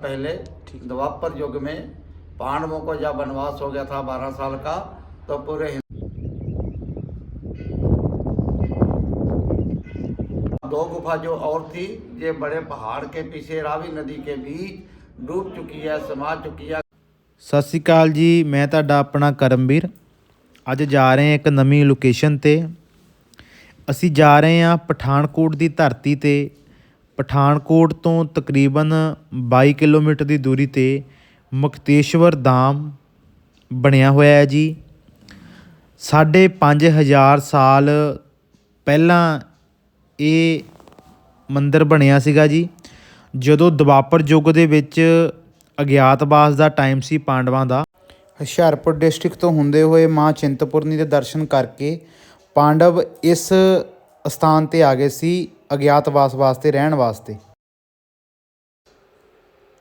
पहले द्वापर युग में पांडवों को जब वनवास हो गया था बारह साल का तो पूरे हिंद- दो गुफा जो और थी ये बड़े पहाड़ के पीछे रावी नदी के बीच डूब चुकी है समा चुकी है ਸਤਿ ਸ਼੍ਰੀ ਅਕਾਲ ਜੀ ਮੈਂ ਤੁਹਾਡਾ ਆਪਣਾ ਕਰਮਵੀਰ ਅੱਜ ਜਾ ਰਹੇ ਹਾਂ ਇੱਕ ਨਵੀਂ ਲੋਕੇਸ਼ਨ ਤੇ ਅਸੀਂ ਜਾ ਰਹੇ ਹਾਂ ਪਠਾਨਕੋਟ ਦੀ ਧਰਤੀ ਤੇ ਪਠਾਨਕੋਟ ਤੋਂ ਤਕਰੀਬਨ 22 ਕਿਲੋਮੀਟਰ ਦੀ ਦੂਰੀ ਤੇ ਮੁਕਤੇਸ਼ਵਰ ਧਾਮ ਬਣਿਆ ਹੋਇਆ ਹੈ ਜੀ। ਸਾਢੇ ਪੰਜ ਹਜ਼ਾਰ ਸਾਲ ਪਹਿਲਾਂ ਇਹ ਮੰਦਿਰ ਬਣਿਆ ਸੀਗਾ ਜੀ। ਜਦੋਂ ਦਵਾਪਰ ਯੁੱਗ ਦੇ ਵਿੱਚ ਅਗਿਆਤਵਾਸ ਦਾ ਟਾਈਮ ਸੀ ਪਾਂਡਵਾਂ ਦਾ। ਹੁਸ਼ਿਆਰਪੁਰ ਡਿਸਟ੍ਰਿਕਟ ਤੋਂ ਹੁੰਦੇ ਹੋਏ ਮਾਂ ਚਿੰਤਪੁਰਨੀ ਦੇ ਦਰਸ਼ਨ ਕਰਕੇ ਪਾਂਡਵ ਇਸ ਸਥਾਨ ਤੇ ਆ ਗਏ ਸੀ। ਅਗਿਆਤਵਾਸ ਵਾਸਤੇ, ਰਹਿਣ ਵਾਸਤੇ।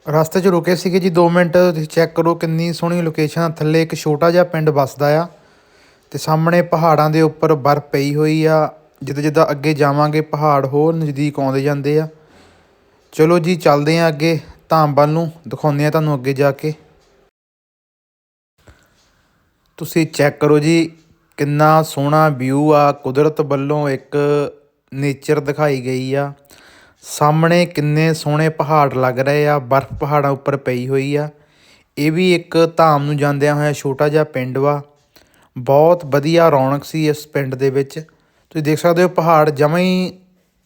ਰਸਤੇ 'ਚ ਰੁਕੇ ਸੀਗੇ ਜੀ 2 ਮਿੰਟ। ਤੁਸੀਂ ਚੈੱਕ ਕਰੋ ਕਿੰਨੀ ਸੋਹਣੀ ਲੋਕੇਸ਼ਨ ਆ। ਥੱਲੇ ਇੱਕ ਛੋਟਾ ਜਿਹਾ ਪਿੰਡ ਵੱਸਦਾ ਆ। ਤੇ ਸਾਹਮਣੇ ਪਹਾੜਾਂ ਦੇ ਉੱਪਰ ਬਰਫ਼ ਪਈ ਹੋਈ ਆ। ਜਿੱਦਾਂ ਜਿੱਦਾਂ ਅੱਗੇ ਜਾਵਾਂਗੇ, ਪਹਾੜ ਹੋਰ ਨਜ਼ਦੀਕ ਆਉਂਦੇ ਜਾਂਦੇ ਆ। ਚਲੋ ਜੀ, ਚੱਲਦੇ ਆ ਅੱਗੇ। ਧਾਮ ਵੱਲ ਨੂੰ ਦਿਖਾਉਂਦੇ ਆ ਤੁਹਾਨੂੰ ਅੱਗੇ ਜਾ ਕੇ। ਤੁਸੀਂ ਚੈੱਕ ਕਰੋ ਜੀ, ਕਿੰਨਾ ਸੋਹਣਾ ਵਿਊ ਆ। ਕੁਦਰਤ ਵੱਲੋਂ ਇੱਕ ਨੇਚਰ ਦਿਖਾਈ ਗਈ ਆ। ਸਾਹਮਣੇ ਕਿੰਨੇ ਸੋਹਣੇ ਪਹਾੜ ਲੱਗ ਰਹੇ ਆ, ਬਰਫ਼ ਪਹਾੜਾਂ ਉੱਪਰ ਪਈ ਹੋਈ ਆ। ਇਹ ਵੀ ਇੱਕ ਧਾਮ ਨੂੰ ਜਾਂਦਿਆਂ ਹੋਇਆ ਛੋਟਾ ਜਿਹਾ ਪਿੰਡ ਵਾ। ਬਹੁਤ ਵਧੀਆ ਰੌਣਕ ਸੀ ਇਸ ਪਿੰਡ ਦੇ ਵਿੱਚ। ਤੁਸੀਂ ਦੇਖ ਸਕਦੇ ਹੋ ਪਹਾੜ ਜਮਾਂ ਹੀ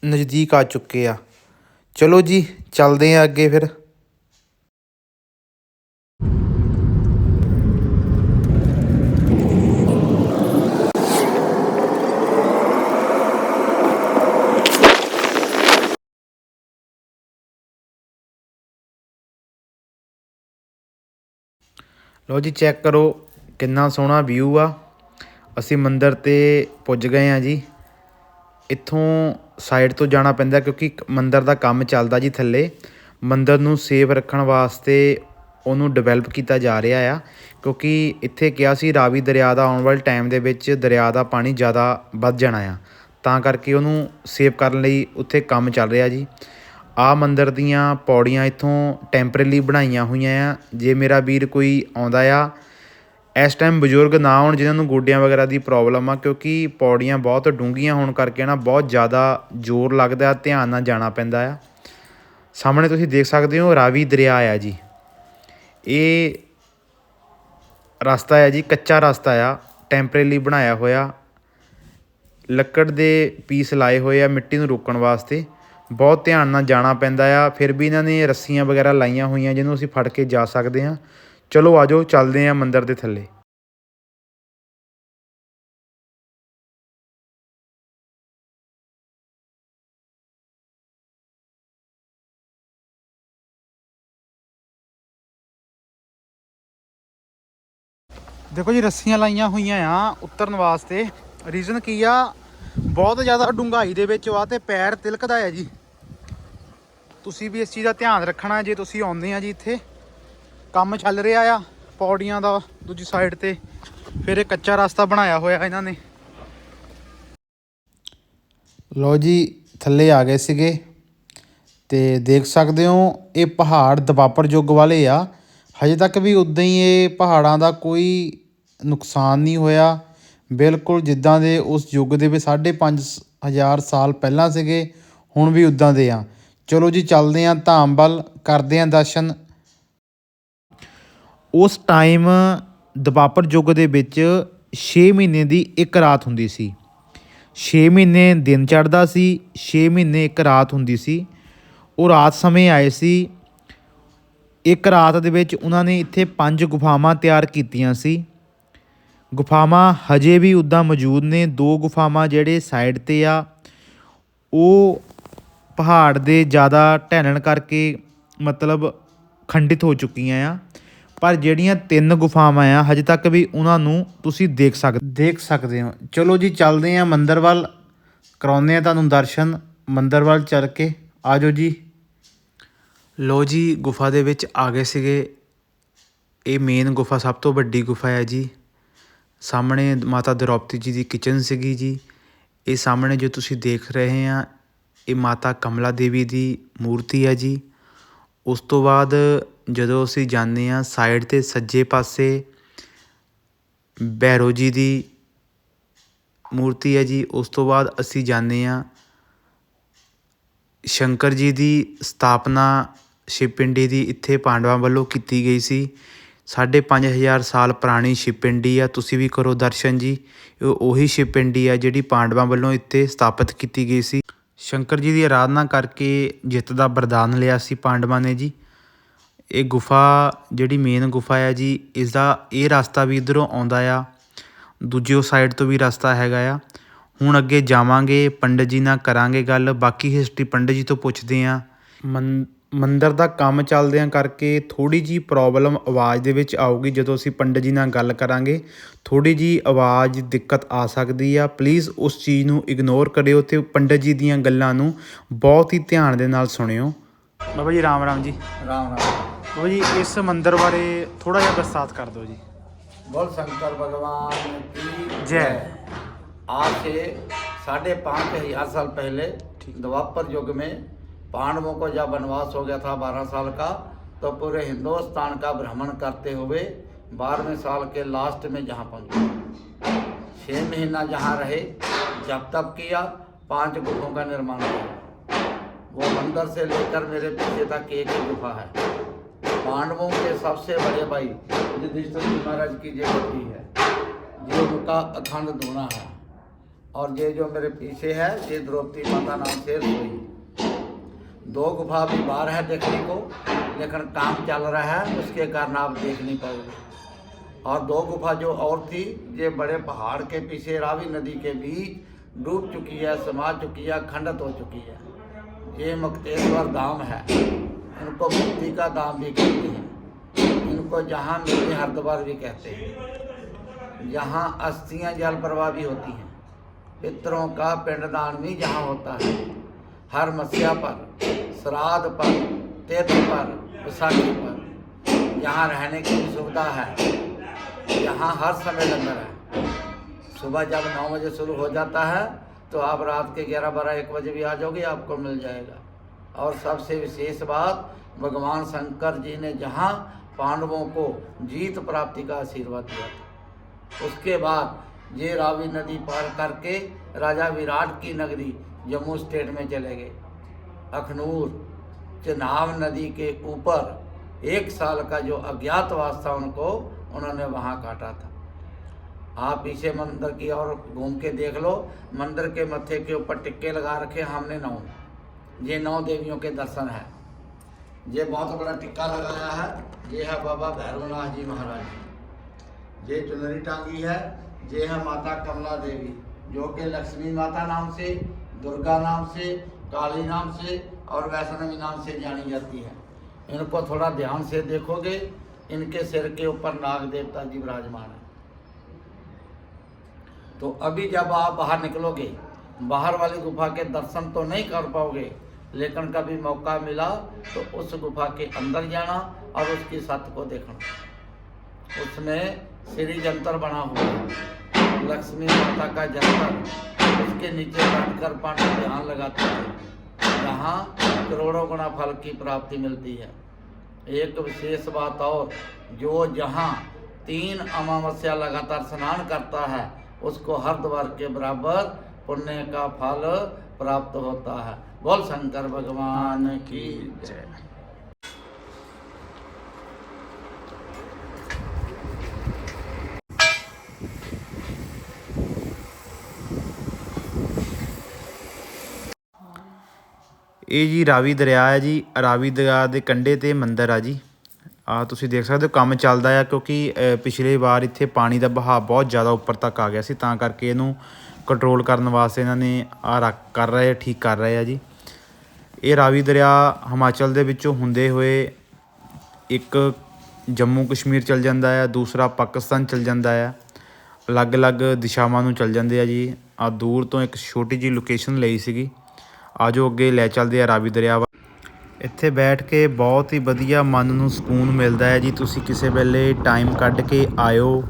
ਨਜ਼ਦੀਕ ਆ ਚੁੱਕੇ ਆ। ਚਲੋ ਜੀ, ਚੱਲਦੇ ਆ ਅੱਗੇ ਫਿਰ। ਲਓ ਜੀ ਚੈੱਕ ਕਰੋ ਕਿੰਨਾ ਸੋਹਣਾ ਵਿਊ ਆ। ਅਸੀਂ ਮੰਦਿਰ ਤੇ ਪੁੱਜ ਗਏ ਆ ਜੀ। ਇੱਥੋਂ ਸਾਈਡ ਤੋਂ ਜਾਣਾ ਪੈਂਦਾ ਕਿਉਂਕਿ ਕ- ਮੰਦਿਰ ਦਾ ਕੰਮ ਚੱਲਦਾ ਜੀ ਥੱਲੇ। ਮੰਦਿਰ ਨੂੰ ਸੇਫ ਰੱਖਣ ਵਾਸਤੇ ਉਹਨੂੰ ਡਿਵੈਲਪ ਕੀਤਾ ਜਾ ਰਿਹਾ ਆ। ਕਿਉਂਕਿ ਇੱਥੇ ਕਿਹਾ ਸੀ, ਰਾਵੀ ਦਰਿਆ ਦਾ ਆਉਣ ਵਾਲੇ ਟਾਈਮ ਦੇ ਵਿੱਚ ਦਰਿਆ ਦਾ ਪਾਣੀ ਜ਼ਿਆਦਾ ਵੱਧ ਜਾਣਾ ਆ। ਤਾਂ ਕਰਕੇ ਉਹਨੂੰ ਸੇਵ ਕਰਨ ਲਈ ਉੱਥੇ ਕੰਮ ਚੱਲ ਰਿਹਾ ਜੀ। ਆ ਮੰਦਰ ਦੀਆਂ ਪੌੜੀਆਂ ਇੱਥੋਂ ਟੈਂਪਰੇਲੀ ਬਣਾਈਆਂ ਹੋਈਆਂ ਆ। ਜੇ ਮੇਰਾ ਵੀਰ ਕੋਈ ਆਉਂਦਾ ਆ ਇਸ ਟਾਈਮ ਬਜ਼ੁਰਗ ਨਾ ਹੋਣ ਜਿਨ੍ਹਾਂ ਨੂੰ ਗੋਡਿਆਂ ਵਗੈਰਾ ਦੀ ਪ੍ਰੋਬਲਮ ਆ ਕਿਉਂਕਿ ਪੌੜੀਆਂ ਬਹੁਤ ਡੂੰਘੀਆਂ ਹੋਣ ਕਰਕੇ ਨਾ ਬਹੁਤ ਜ਼ਿਆਦਾ ਜ਼ੋਰ ਲੱਗਦਾ ਆ, ਧਿਆਨ ਨਾਲ ਜਾਣਾ ਪੈਂਦਾ ਆ। ਸਾਹਮਣੇ ਤੁਸੀਂ ਦੇਖ ਸਕਦੇ ਹੋ ਰਾਵੀ ਦਰਿਆ ਆ ਜੀ। ਇਹ ਰਸਤਾ ਹੈ ਜੀ ਕੱਚਾ ਰਸਤਾ ਆ ਟੈਂਪਰੇਰੀ ਬਣਾਇਆ ਹੋਇਆ। ਲੱਕੜ ਦੇ ਪੀਸ ਲਾਏ ਹੋਏ ਆ ਮਿੱਟੀ ਨੂੰ ਰੋਕਣ ਵਾਸਤੇ। ਬਹੁਤ ਧਿਆਨ ਨਾਲ ਜਾਣਾ ਪੈਂਦਾ ਆ। ਫਿਰ ਵੀ ਇਹਨਾਂ ਨੇ ਰੱਸੀਆਂ ਵਗੈਰਾ ਲਾਈਆਂ ਹੋਈਆਂ ਜਿਹਨੂੰ ਅਸੀਂ ਫੜ ਕੇ ਜਾ ਸਕਦੇ ਹਾਂ। ਚਲੋ ਆਜੋ ਚੱਲਦੇ ਹਾਂ ਮੰਦਿਰ ਦੇ ਥੱਲੇ। ਦੇਖੋ ਜੀ, ਰੱਸੀਆਂ ਲਾਈਆਂ ਹੋਈਆਂ ਆ ਉਤਰਨ ਵਾਸਤੇ। ਰੀਜ਼ਨ ਕੀ ਆ? ਬਹੁਤ ਜ਼ਿਆਦਾ ਡੂੰਘਾਈ ਦੇ ਵਿੱਚ ਆ ਤੇ ਪੈਰ ਤਿਲਕਦਾ ਆ ਜੀ। ਤੁਸੀਂ ਵੀ ਇਸ ਚੀਜ਼ ਦਾ ਧਿਆਨ ਰੱਖਣਾ ਜੇ ਤੁਸੀਂ ਆਉਂਦੇ ਆ ਜੀ ਇੱਥੇ। ਕੰਮ ਚੱਲ ਰਿਹਾ ਆ, ਪੌੜੀਆਂ ਦਾ ਦੂਜੀ ਸਾਈਡ ਤੇ। ਫਿਰ ਇਹ ਕੱਚਾ ਰਸਤਾ ਬਣਾਇਆ ਹੋਇਆ ਇਹਨਾਂ ਨੇ। ਲੋ ਜੀ, ਥੱਲੇ ਆ ਗਏ ਸੀਗੇ। ਤੇ ਦੇਖ ਸਕਦੇ ਹੋ, ਇਹ ਪਹਾੜ ਦਵਾਪਰ ਯੁੱਗ ਵਾਲੇ ਆ। ਹਜੇ ਤੱਕ ਵੀ ਉਦਾਂ ਹੀ ਇਹ ਪਹਾੜਾਂ ਦਾ ਕੋਈ ਨੁਕਸਾਨ ਨਹੀਂ ਹੋਇਆ। ਬਿਲਕੁਲ ਜਿੱਦਾਂ ਦੇ ਉਸ ਯੁੱਗ ਦੇ ਵਿੱਚ 5.5000 ਸਾਲ ਪਹਿਲਾਂ ਸੀਗੇ, ਹੁਣ ਵੀ ਉਦਾਂ ਦੇ ਆ। ਚਲੋ ਜੀ, ਚੱਲਦੇ ਆਂ ਧਾਮ ਵੱਲ, ਕਰਦੇ ਆਂ ਦਰਸ਼ਨ। ਉਸ ਟਾਈਮ ਦਵਾਪਰ ਯੁੱਗ ਦੇ ਵਿੱਚ 6 ਮਹੀਨੇ ਦੀ ਇੱਕ ਰਾਤ ਹੁੰਦੀ ਸੀ। 6 ਮਹੀਨੇ ਦਿਨ ਚੜ੍ਹਦਾ ਸੀ 6 ਮਹੀਨੇ ਇੱਕ ਰਾਤ ਹੁੰਦੀ ਸੀ। ਉਹ ਰਾਤ ਸਮੇਂ ਆਏ ਸੀ। ਇੱਕ ਰਾਤ ਦੇ ਵਿੱਚ ਉਹਨਾਂ ਨੇ ਇੱਥੇ ਪੰਜ ਗੁਫਾਵਾਂ ਤਿਆਰ ਕੀਤੀਆਂ ਸੀ। ਗੁਫਾਵਾਂ ਹਜੇ ਵੀ ਉੱਦਾਂ ਮੌਜੂਦ ਨੇ। ਦੋ ਗੁਫਾਵਾਂ ਜਿਹੜੇ ਸਾਈਡ ਤੇ ਆ, ਉਹ ਪਹਾੜ ਦੇ ਜ਼ਿਆਦਾ ਢਹਿਣ ਕਰਕੇ ਮਤਲਬ ਖੰਡਿਤ ਹੋ ਚੁੱਕੀਆਂ ਆ। ਪਰ ਜਿਹੜੀਆਂ ਤਿੰਨ ਗੁਫਾਵਾਂ ਆ, ਹਜੇ ਤੱਕ ਵੀ ਉਹਨਾਂ ਨੂੰ ਤੁਸੀਂ ਦੇਖ ਸਕ, ਦੇਖ ਸਕਦੇ ਹੋ। ਚਲੋ ਜੀ, ਚੱਲਦੇ ਆ ਮੰਦਰ ਵੱਲ। ਕਰਾਉਂਦੇ ਆ ਤੁਹਾਨੂੰ ਦਰਸ਼ਨ। ਮੰਦਰ ਵੱਲ ਚੱਲ ਕੇ ਆਜੋ ਜੀ। ਲੋ ਜੀ, ਗੁਫਾ ਦੇ ਵਿੱਚ ਆ ਗਏ ਸੀਗੇ। ਇਹ ਮੇਨ ਗੁਫਾ ਸਭ ਤੋਂ ਵੱਡੀ ਗੁਫਾ ਹੈ ਜੀ। ਸਾਹਮਣੇ ਮਾਤਾ ਦ੍ਰੋਪਦੀ ਜੀ ਦੀ ਕਿਚਨ ਸੀਗੀ ਜੀ। ਇਹ ਸਾਹਮਣੇ ਜੋ ਤੁਸੀਂ ਦੇਖ ਰਹੇ ਆ, ਇਹ ਮਾਤਾ ਕਮਲਾ ਦੇਵੀ ਦੀ ਮੂਰਤੀ ਹੈ ਜੀ। ਉਸ ਤੋਂ ਬਾਅਦ ਜਦੋਂ ਅਸੀਂ ਜਾਂਦੇ ਹਾਂ ਸਾਈਡ ਤੇ ਸੱਜੇ ਪਾਸੇ ਬੈਰੋ ਜੀ ਦੀ ਮੂਰਤੀ ਹੈ ਜੀ, ਉਸ ਤੋਂ ਬਾਅਦ ਅਸੀਂ ਜਾਂਦੇ ਹਾਂ ਸ਼ੰਕਰ ਜੀ ਦੀ ਸਥਾਪਨਾ ਸ਼ਿਵ ਪਿੰਡੀ ਦੀ ਇੱਥੇ ਪਾਂਡਵਾਂ ਵੱਲੋਂ ਕੀਤੀ ਗਈ ਸੀ। ਸਾਢੇ ਪੰਜ ਹਜ਼ਾਰ ਸਾਲ ਪੁਰਾਣੀ ਸ਼ਿਵ ਪਿੰਡੀ ਆ ਤੁਸੀਂ ਵੀ ਕਰੋ ਦਰਸ਼ਨ ਜੀ। ਇਹ ਉਹੀ ਸ਼ਿਵਪਿੰਡੀ ਆ ਜਿਹੜੀ ਪਾਂਡਵਾਂ ਵੱਲੋਂ ਇੱਥੇ ਸਥਾਪਿਤ ਕੀਤੀ ਗਈ ਸੀ। ਸ਼ੰਕਰ ਜੀ ਦੀ ਆਰਾਧਨਾ ਕਰਕੇ ਜਿੱਤ ਦਾ ਵਰਦਾਨ ਲਿਆ ਸੀ ਪਾਂਡਵਾਂ ਨੇ ਜੀ। ਇਹ ਗੁਫਾ ਜਿਹੜੀ ਮੇਨ ਗੁਫਾ ਆ ਜੀ ਇਸ ਦਾ ਇਹ ਰਸਤਾ ਵੀ ਇਧਰੋਂ ਆਉਂਦਾ ਆ। ਦੂਜੇ ਸਾਈਡ ਤੋਂ ਵੀ ਰਸਤਾ ਹੈਗਾ ਆ। ਹੁਣ ਅੱਗੇ ਜਾਵਾਂਗੇ, ਪੰਡਤ ਜੀ ਨਾਲ ਕਰਾਂਗੇ ਗੱਲ। ਬਾਕੀ ਹਿਸਟਰੀ ਪੰਡਤ ਜੀ ਤੋਂ ਪੁੱਛਦੇ ਆ। ਮੰਦਰ ਦਾ ਕੰਮ ਚੱਲਦਿਆਂ ਕਰਕੇ ਥੋੜੀ ਜੀ ਪ੍ਰੋਬਲਮ ਆਵਾਜ਼ ਦੇ ਵਿੱਚ ਆਊਗੀ ਜਦੋਂ ਅਸੀਂ ਪੰਡਤ ਜੀ ਨਾਲ ਗੱਲ ਕਰਾਂਗੇ ਥੋੜੀ ਜੀ ਆਵਾਜ਼ ਦਿੱਕਤ ਆ ਸਕਦੀ ਆ ਪਲੀਜ਼ ਉਸ ਚੀਜ਼ ਨੂੰ ਇਗਨੋਰ ਕਰਿਓ ਤੇ ਪੰਡਤ ਜੀ ਦੀਆਂ ਗੱਲਾਂ ਨੂੰ ਬਹੁਤ ਹੀ ਧਿਆਨ ਦੇ ਨਾਲ ਸੁਣਿਓ ਬਾਬਾ ਜੀ ਰਾਮ ਰਾਮ ਜੀ राम राम ਬਾਬਾ ਜੀ ਇਸ ਮੰਦਿਰ ਬਾਰੇ ਥੋੜਾ ਜਿਹਾ ਵਿਸਤਾਰ ਕਰ ਦਿਓ ਜੀ बोल शंकर भगवान की जय। आज से साढ़े पाँच हजार साल पहले द्वापर युग में पांडवों को जब वनवास हो गया था बारह साल का तो पूरे हिंदुस्तान का भ्रमण करते हुए बारहवें साल के लास्ट में जहाँ पहुँचे। छः महीना जहाँ रहे, जब तब किया, पाँच गुफों का निर्माण किया। वो मंदिर से लेकर मेरे पीछे तक एक ही गुफा है। पांडवों के सबसे बड़े भाई युधिष्ठिर जी महाराज की जय होती है। ये उनका अखंड धुना है। और ये जो मेरे पीछे है, ये द्रौपदी माता नाम से दो गुफा भी बाहर है देखने को, लेकिन काम चल रहा है, उसके कारण आप देख नहीं पाओगे। और दो गुफा जो और थी, ये बड़े पहाड़ के पीछे, रावी नदी के बीच, डूब चुकी है, समा चुकी है, खंडित हो चुकी है। ये मुक्तेश्वर धाम है। इनको मुक्ति का धाम भी कहते हैं। इनको जहाँ मिलते हरिद्वार भी कहते हैं। जहाँ अस्थियाँ जल प्रवाह भी होती हैं। पितरों का पिंडदान भी जहाँ होता है। हर मस्या पर श्राद्ध पर, तीर्थ पर विसाखी पर। यहाँ रहने की भी सुविधा है। यहाँ हर समय लंगर है। सुबह जब नौ बजे शुरू हो जाता है तो आप रात के ग्यारह बारह एक बजे भी आ जाओगे, आपको मिल जाएगा। और सबसे विशेष बात, भगवान शंकर जी ने जहाँ पांडवों को जीत प्राप्ति का आशीर्वाद दिया था। उसके बाद ये रावी नदी पार करके राजा विराट की नगरी जम्मू स्टेट में चले गए। अखनूर चनाब नदी के ऊपर एक साल का जो अज्ञातवास था उनको उन्होंने वहाँ काटा था आप पीछे मंदिर की ओर घूम के देख लो मंदिर के मत्थे के ऊपर टिक्के लगा रखे हमने नौ ये नौ देवियों के दर्शन है ये बहुत बड़ा टिक्का लगाया है ये है बाबा भैरवनाथ जी महाराज ये चुनरी टांगी है ये है माता कमला देवी जो कि लक्ष्मी माता नाम से दुर्गा नाम से काली नाम से और वैष्णवी नाम से जानी जाती है। इनको थोड़ा ध्यान से देखोगे, इनके सिर के ऊपर नाग देवता जी विराजमान है। तो अभी जब आप बाहर निकलोगे, बाहर वाली गुफा के दर्शन तो नहीं कर पाओगे, लेकिन कभी मौका मिला तो उस गुफा के अंदर जाना और उसकी छत को देखना। उसमें श्री जंतर बना हुआ लक्ष्मी माता का जंतर। उसके नीचे बैठकर पांडव ध्यान लगाते थे। यहाँ करोड़ों गुना फल की प्राप्ति मिलती है। एक विशेष बात और, जो जहाँ तीन अमावस्या लगातार स्नान करता है, उसको हर द्वार के बराबर पुण्य का फल प्राप्त होता है। बोल शंकर, भगवान की जय। ਇਹ ਜੀ ਰਾਵੀ ਦਰਿਆ ਹੈ ਜੀ ਰਾਵੀ ਦਰਿਆ ਦੇ ਕੰਢੇ ਤੇ ਮੰਦਿਰ ਆ ਜੀ। ਆ ਤੁਸੀਂ ਦੇਖ ਸਕਦੇ ਹੋ ਕੰਮ ਚੱਲਦਾ ਆ ਕਿਉਂਕਿ ਅ, ਪਿਛਲੇ ਵਾਰ ਇੱਥੇ ਪਾਣੀ ਦਾ ਬਹਾਅ ਬਹੁਤ ਜ਼ਿਆਦਾ ਉੱਪਰ ਤੱਕ ਆ ਗਿਆ ਸੀ ਤਾਂ ਕਰਕੇ ਇਹਨੂੰ ਕੰਟਰੋਲ ਕਰਨ ਵਾਸਤੇ ਇਹਨਾਂ ਨੇ ਆ ਰੱਖ ਕਰ ਰਹੇ ਠੀਕ ਕਰ ਰਹੇ ਆ ਜੀ। ਇਹ ਰਾਵੀ ਦਰਿਆ ਹਿਮਾਚਲ ਦੇ ਵਿੱਚੋਂ ਹੁੰਦੇ ਹੋਏ ਇੱਕ ਜੰਮੂ ਕਸ਼ਮੀਰ ਚਲ ਜਾਂਦਾ ਆ ਦੂਸਰਾ ਪਾਕਿਸਤਾਨ ਚਲ ਜਾਂਦਾ ਆ। ਅਲੱਗ-ਅਲੱਗ ਦਿਸ਼ਾਵਾਂ ਨੂੰ ਚਲ ਜਾਂਦੇ ਆ ਜੀ। ਆ ਦੂਰ ਤੋਂ ਇੱਕ ਛੋਟੀ ਜੀ ਲੋਕੇਸ਼ਨ ਲਈ ਸੀਗੀ। ਆਜੋ ਅੱਗੇ ਲੈ ਚੱਲਦੇ ਆ ਰਾਵੀ ਦਰਿਆ ਵੱਲ। ਇੱਥੇ ਬੈਠ ਕੇ ਬਹੁਤ ਹੀ ਵਧੀਆ ਮਨ ਨੂੰ ਸਕੂਨ ਮਿਲਦਾ ਹੈ ਜੀ। ਤੁਸੀਂ ਕਿਸੇ ਵੇਲੇ ਟਾਈਮ ਕੱਢ ਕੇ ਆਇਓ,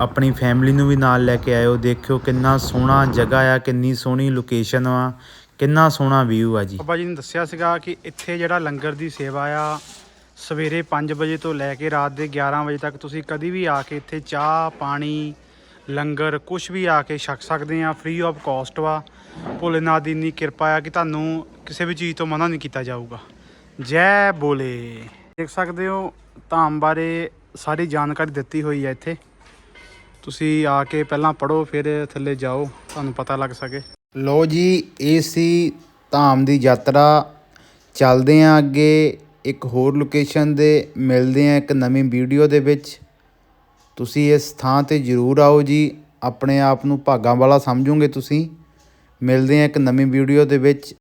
ਆਪਣੀ ਫੈਮਿਲੀ ਨੂੰ ਵੀ ਨਾਲ ਲੈ ਕੇ ਆਇਓ। ਦੇਖਿਓ ਕਿੰਨਾ ਸੋਹਣਾ ਜਗ੍ਹਾ ਆ, ਕਿੰਨੀ ਸੋਹਣੀ ਲੋਕੇਸ਼ਨ ਆ, ਕਿੰਨਾ ਸੋਹਣਾ ਵਿਊ ਆ ਜੀ। ਬਾਬਾ ਜੀ ਨੇ ਦੱਸਿਆ ਸੀਗਾ ਕਿ ਇੱਥੇ ਜਿਹੜਾ ਲੰਗਰ ਦੀ ਸੇਵਾ ਆ, ਸਵੇਰੇ 5 ਵਜੇ ਤੋਂ ਲੈ ਕੇ ਰਾਤ ਦੇ 11 ਵਜੇ ਤੱਕ ਤੁਸੀਂ ਕਦੀ ਵੀ ਆ ਕੇ ਇੱਥੇ ਚਾਹ, ਪਾਣੀ, ਲੰਗਰ ਕੁਝ ਵੀ ਆ ਕੇ ਛਕ ਸਕਦੇ ਆ। ਫ੍ਰੀ ਆਫ ਕਾਸਟ ਵਾ। ਭੋਲੇਨਾਥ ਦੀ ਇੰਨੀ ਕਿਰਪਾ ਆ ਕਿ ਤੁਹਾਨੂੰ ਕਿਸੇ ਵੀ ਚੀਜ਼ ਤੋਂ ਮਨਾ ਨਹੀਂ ਕੀਤਾ ਜਾਊਗਾ। ਜੈ ਬੋਲੇ। ਦੇਖ ਸਕਦੇ ਹੋ, ਧਾਮ ਬਾਰੇ ਸਾਰੀ ਜਾਣਕਾਰੀ ਦਿੱਤੀ ਹੋਈ ਹੈ ਇੱਥੇ। ਤੁਸੀਂ ਆ ਕੇ ਪਹਿਲਾਂ ਪੜੋ ਫਿਰ ਥੱਲੇ ਜਾਓ, ਤੁਹਾਨੂੰ ਪਤਾ ਲੱਗ ਸਕੇ। ਲੋ ਜੀ, ਇਹ ਸੀ ਧਾਮ ਦੀ ਯਾਤਰਾ। ਚੱਲਦੇ ਆਂ ਅੱਗੇ ਇੱਕ ਹੋਰ ਲੋਕੇਸ਼ਨ ਦੇ ਮਿਲਦੇ ਆਂ ਇੱਕ ਨਵੀਂ ਵੀਡੀਓ ਦੇ ਵਿੱਚ। ਤੁਸੀਂ ਇਸ ਥਾਂ ਤੇ ਜ਼ਰੂਰ ਆਓ ਜੀ। ਆਪਣੇ ਆਪ ਨੂੰ ਭਾਗਾਂ ਵਾਲਾ ਸਮਝੋਗੇ ਤੁਸੀਂ। ਮਿਲਦੇ ਹਾਂ ਇੱਕ ਨਵੀਂ ਵੀਡੀਓ ਦੇ ਵਿੱਚ।